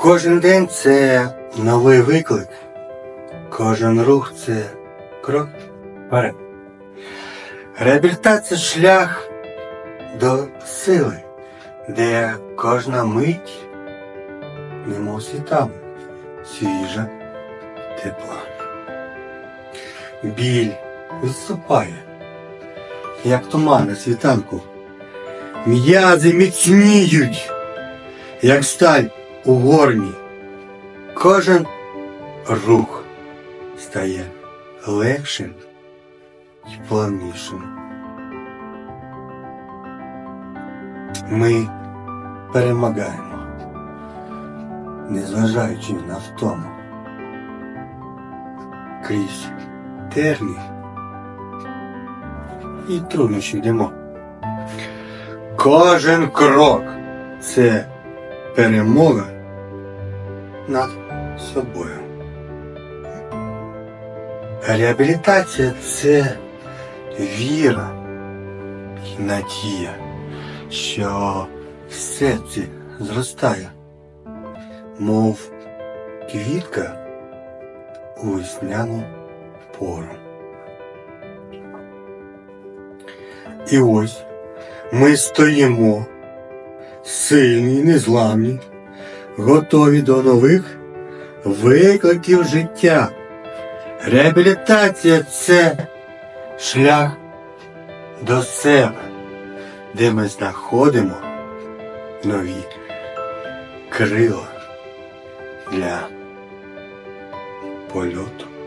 Кожен день це новий виклик. Кожен рух це крок вперед. Реабілітація шлях до сили, де кожна мить немов світами, свіжа, тепла. Біль відступає, як туман на світанку. М'язи міцніють, як сталь у горні. Кожен рух стає легшим і плавнішим. Ми перемагаємо, незважаючи на втому. Крізь терні і труднощі йдемо. Кожен крок це перемога над собою. Реабілітація це віра і надія, що все це зростає, мов квітка у весняну пору. І ось ми стоїмо, сильні, незламні, готові до нових викликів життя. Реабілітація це шлях до себе, де ми знаходимо нові крила для польоту.